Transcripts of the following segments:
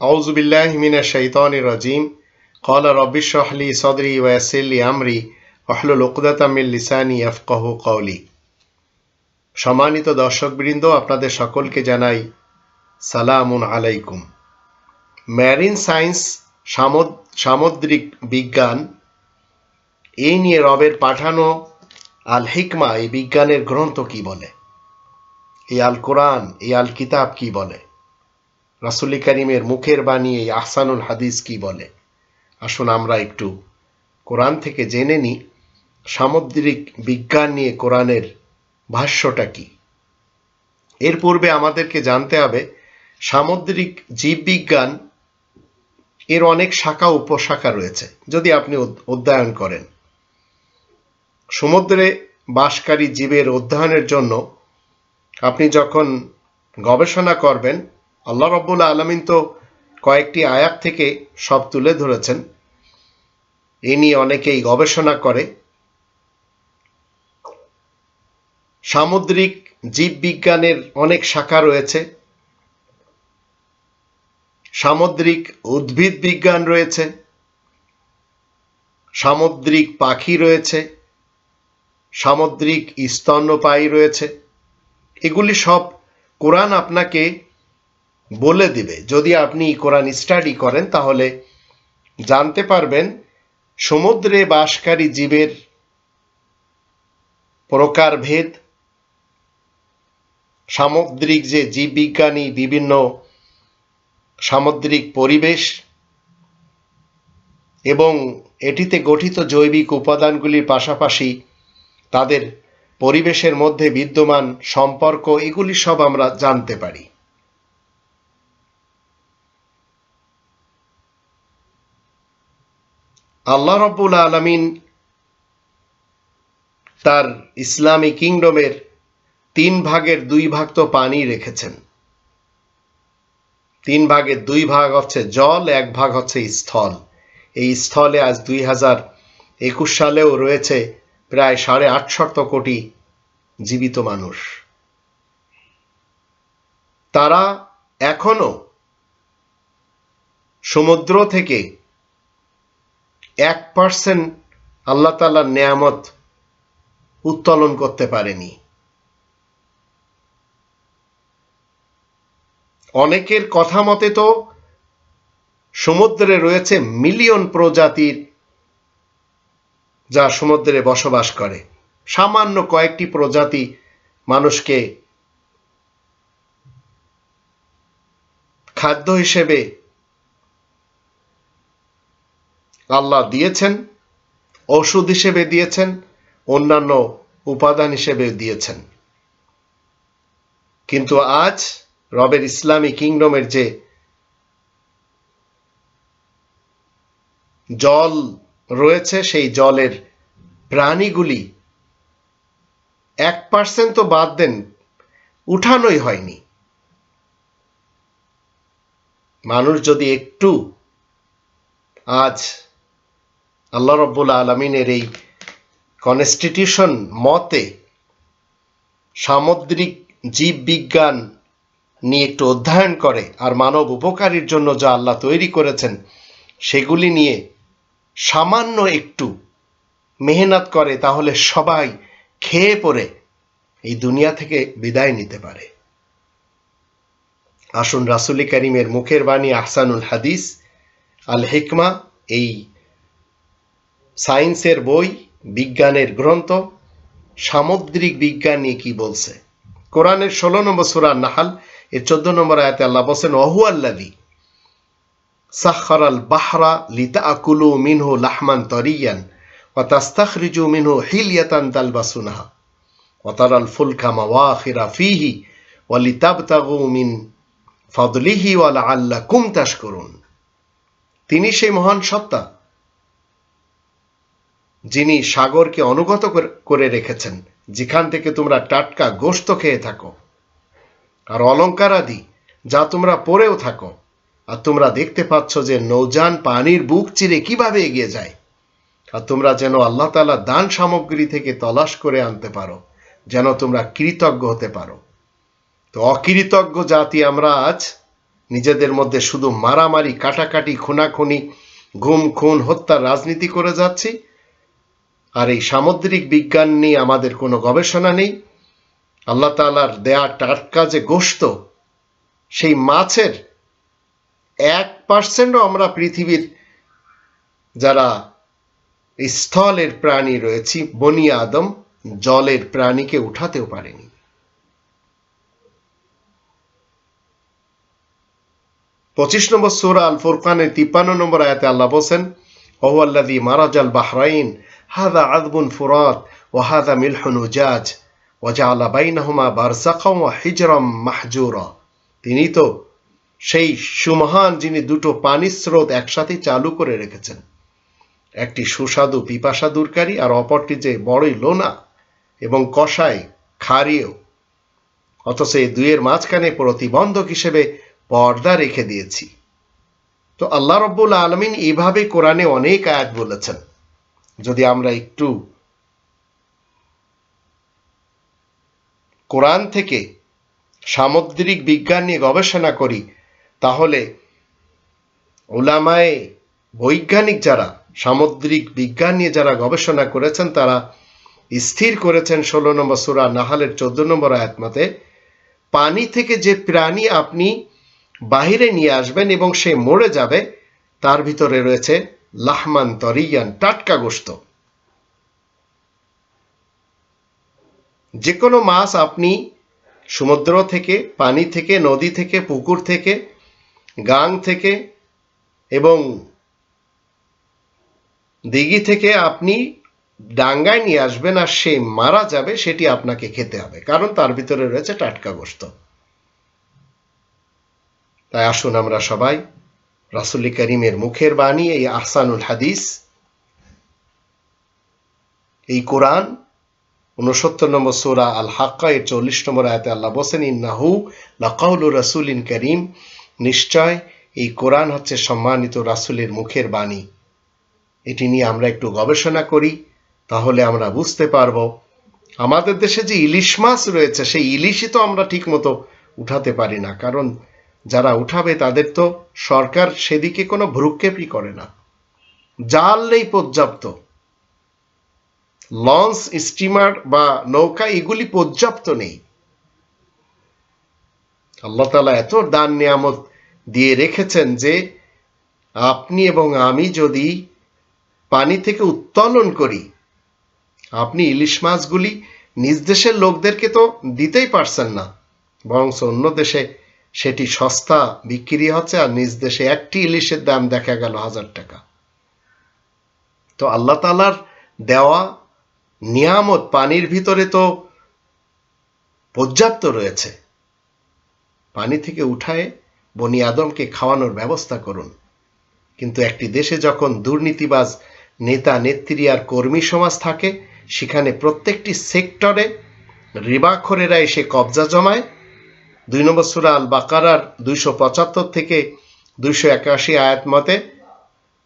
أعوذ بالله من الشيطان الرجيم قال رب اشرح لي صدري ويسر لي أمري واحلل عقدة من লিসানি يفقه قولي সম্মানিত দর্শকবৃন্দ আপনাদের সকলকে জানাই সালামুন আলাইকুম ম্যারিন সায়েন্স সামুদ্রিক বিজ্ঞান এই নিয়ে রবের পাঠানো আল হিকমা এই বিজ্ঞানের গ্রন্থ কি বলে এই আল কোরআন এই আল কিতাব কি বলে রাসুলি করিমের মুখের বাণী এই আহসানুল হাদিস কি বলে? আসুন আমরা একটু কোরআন থেকে জেনে নিই সামুদ্রিক বিজ্ঞান নিয়ে কোরআনের ভাষ্যটা কি? এর পূর্বে আমাদেরকে জানতে হবে, সামুদ্রিক জীববিজ্ঞান এর অনেক শাখা উপশাখা রয়েছে, যদি আপনি অধ্যয়ন করেন। সমুদ্রে বাসকারী জীবের অধ্যয়নের জন্য আপনি যখন গবেষণা করবেন আল্লাহ রব্বুল আলমিন তো কয়েকটি আয়াত থেকে সব তুলে ধরেছেন। এ নিয়ে অনেকেই গবেষণা করে। সামুদ্রিক জীববিজ্ঞানের অনেক শাখা রয়েছে। সামুদ্রিক উদ্ভিদ বিজ্ঞান রয়েছে। সামুদ্রিক পাখি রয়েছে। সামুদ্রিক স্তন্যপায়ী রয়েছে। এগুলি সব কোরআন আপনাকে বলে দিবে। যদি আপনি কোরআন স্টাডি করেন, তাহলে জানতে পারবেন সমুদ্রে বাসকারী জীবের প্রকারভেদ, সামুদ্রিক যে জীববিজ্ঞানী, বিভিন্ন সামুদ্রিক পরিবেশ, এবং এটিতে গঠিত জৈবিক উপাদানগুলির পাশাপাশি তাদের পরিবেশের মধ্যে বিদ্যমান সম্পর্ক, এগুলি সব আমরা জানতে পারি। আল্লাহ রব্বুল আলমিন তার ইসলামী কিংডমের তিন ভাগের দুই ভাগ তো পানি রেখেছেন। তিন ভাগের দুই ভাগ হচ্ছে জল, এক ভাগ হচ্ছে স্থল। এই স্থলে আজ দুই হাজার একুশ সালেও রয়েছে প্রায় সাড়ে আটশত কোটি জীবিত মানুষ। তারা এখনও সমুদ্র থেকে এক পার্সেন্ট আল্লাহ তালার নেয়ামত উত্তোলন করতে পারেনি। অনেকের কথা মতে তো সমুদ্রে রয়েছে মিলিয়ন প্রজাতির যা সমুদ্রে বসবাস করে। সামান্য কয়েকটি প্রজাতি মানুষকে খাদ্য হিসেবে আল্লাহ দিয়েছেন ওষুধ হিসেবে দিয়েছেন, অন্যান্য উপাদান হিসেবে দিয়েছেন। কিন্তু আজ রবের ইসলামী কিংডমের যে জল রয়েছে, সেই জলের প্রাণীগুলি এক পার্সেন্ট তো বাদ দেন, উঠানোই হয়নি। মানুষ যদি একটু আজ আল্লাহ রব্বুল আলমিনের এই কনস্টিটিউশন মতে সামুদ্রিক জীববিজ্ঞান নিয়ে একটু অধ্যয়ন করে আর মানব উপকারীর জন্য যা আল্লাহ তৈরি করেছেন, সেগুলি নিয়ে সামান্য একটু মেহনত করে তাহলে সবাই খেয়ে পড়ে, এই দুনিয়া থেকে বিদায় নিতে পারে। আসুন রাসুলি করিমের মুখের বাণী আহসানুল হাদিস আল হিকমা এই সায়েন্সের বই, বিজ্ঞানের গ্রন্থ, সামুদ্রিক বিজ্ঞান নিয়ে কি বলছে? কোরআনের ষোলো নম্বর সুরা নাহাল, এর চোদ্দ নম্বর আয়াতে আল্লাহ বলছেন অহু আল্লাদি সাখর আল বাহরা লিতা আকুলু মিনহু লাহমান তরিয়ান ওয়া তাস্তাখরিজু মিনহু হিলিয়াতান তালবাসুনাহা ওয়া তারাল ফুলকা মাওয়াখিরা ফিহি ওয়া লিতাবতাগু মিন ফদলিহি ওয়া লাআল্লাকুম তাশকুরুন। তিনি সেই মহান সত্তা। যিনি সাগরকে অনুগত করে রেখেছেন, যেখান থেকে তোমরা টাটকা গোস্ত খেয়ে থাকো। আর অলঙ্কার আদি যা তোমরা পরেও থাকো, আর তোমরা দেখতে পাচ্ছ যে নৌযান পানির বুক চিরে কীভাবে এগিয়ে যায়। আর তোমরা যেন আল্লাহ তালা দান সামগ্রী থেকে তলাশ করে আনতে পারো, যেন তোমরা কৃতজ্ঞ হতে পারো। তো অকৃতজ্ঞ জাতি আমরা আজ, নিজেদের মধ্যে শুধু মারামারি, কাটাকাটি, খুনাখুনি গুম খুন, হত্যার রাজনীতি করে যাচ্ছি। আর এই সামুদ্রিক বিজ্ঞান নিয়ে আমাদের কোনো গবেষণা নেই। আল্লাহ তালার দেয়া টাটকা যে গোস্ত সেই মাছের এক পার্সেন্টও আমরা পৃথিবীর যারা স্থলের প্রাণী রয়েছি, বনি আদম জলের প্রাণীকে উঠাতেও পারেনি। পঁচিশ নম্বর সুরা আল ফুরকানের তিপ্পান্ন নম্বর আয়াতে আল্লাহ বলছেন ওয়াল্লাদি মারাজাল বাহরাইন ফুরাত ও হাদা মিলহুন উজাজ ওয়াজা বাইনাহুমা বারজাকাম ওয়া হিজরাম মাহজুরা। তিনি তো সেই সুমহান যিনি দুটো পানির স্রোত একসাথে চালু করে রেখেছেন। একটি সুস্বাদু পিপাসা দূরকারী আর অপরটি যে বড়ই লোনা এবং কষায় ক্ষারীয় অথচ এই দুইয়ের মাঝখানে প্রতিবন্ধক হিসেবে পর্দা রেখে দিয়েছি। তো আল্লাহ রব্বুল আলমিন এইভাবে কোরআনে অনেক আয়াত বলেছেন। যদি আমরা একটু কোরআন থেকে সামুদ্রিক বিজ্ঞান নিয়ে গবেষণা করি, তাহলে ওলামায়ে বৈজ্ঞানিক যারা, সামুদ্রিক বিজ্ঞান নিয়ে যারা গবেষণা করেছেন, তারা স্থির করেছেন ষোলো নম্বর সুরা নাহালের চোদ্দ নম্বর আয়াতমাতে পানি থেকে যে প্রাণী আপনি বাহিরে নিয়ে আসবেন এবং সে মরে যাবে, তার ভিতরে রয়েছে লাহমান তরিয়ান, টাটকা গোস্ত যে কোনো মাছ আপনি সমুদ্র থেকে, পানি থেকে, নদী থেকে, পুকুর থেকে, গাং থেকে এবং দিঘি থেকে আপনি ডাঙ্গায় নিয়ে আসবেন আর সে মারা যাবে, সেটি আপনাকে খেতে হবে। কারণ তার ভিতরে রয়েছে টাটকা গোস্ত তাই আসুন আমরা সবাই রাসুল করিমের মুখের বাণী, এই আহসানুল হাদিস, এই কোরআন উনসত্তর নম্বর সোরা আল হাক্কা এর চল্লিশ নম্বর আয়তে আল্লাহ বসেন ইন্নাহু লাকাউল রাসুল ইন করিম। নিশ্চয় এই কোরআন হচ্ছে সম্মানিত রাসুলের মুখের বাণী। এটি নিয়ে আমরা একটু গবেষণা করি, তাহলে আমরা বুঝতে পারব। আমাদের দেশে যে ইলিশ মাছ রয়েছে, সেই ইলিশই তো আমরা ঠিক মতো উঠাতে পারি না, কারণ যারা উঠাবে তাদের তো সরকার সেদিকে কোনো ভ্রুক্ষেপই করে না। জাল নেই পর্যাপ্ত। লঞ্চ, স্টিমার বা নৌকা এগুলি পর্যাপ্ত নেই। আল্লাহ তালা এত দান নিয়ামত দিয়ে রেখেছেন যে আপনি এবং আমি যদি পানি থেকে উত্তোলন করি, আপনি ইলিশ মাছগুলি নিজ দেশের লোকদেরকে তো দিতেই পারছেন না, বরং অন্য দেশে সেটি সস্তা বিক্রি হচ্ছে আর নিজ দেশে একটি ইলিশের দাম দেখা গেল হাজার টাকা। তো আল্লাহ তালার দেওয়া নিয়ামত পানির ভিতরে তো পর্যাপ্ত রয়েছে। পানি থেকে উঠায় বনি আদমকে খাওয়ানোর ব্যবস্থা করুন। কিন্তু একটি দেশে যখন দুর্নীতিবাজ নেতা, নেত্রী আর কর্মী সমাজ থাকে, সেখানে প্রত্যেকটি সেক্টরে রিবাখরেরা এসে কবজা জমায় দুই নম্বর সুরা আল বাকারার দুইশো পঁচাত্তর থেকে দুইশো একাশি আয়াত মতে,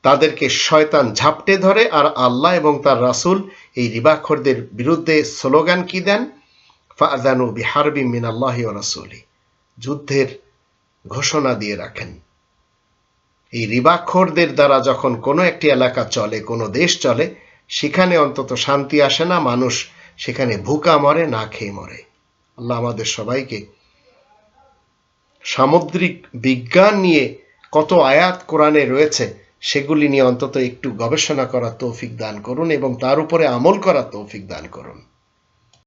তাদেরকে শয়তান ঝাপটে ধরে আর আল্লাহ এবং তার রাসুল এই রিবাখরদের বিরুদ্ধে স্লোগান কি দেন? ফাজানু বিহারবি মিন আল্লাহ রাসুলি। যুদ্ধের ঘোষণা দিয়ে রাখেন। এই রিবাখরদের দ্বারা যখন কোনো একটি এলাকা চলে, কোনো দেশ চলে, সেখানে অন্তত শান্তি আসে না, মানুষ সেখানে ভুকা মরে, না খেয়ে মরে। আল্লাহ আমাদের সবাইকে সামুদ্রিক বিজ্ঞান নিয়ে কত আয়াত কোরআনে রয়েছে, সেগুলি নিয়ে অন্তত একটু গবেষণা করার তৌফিক দান করুন এবং তার উপরে আমল করার তৌফিক দান করুন।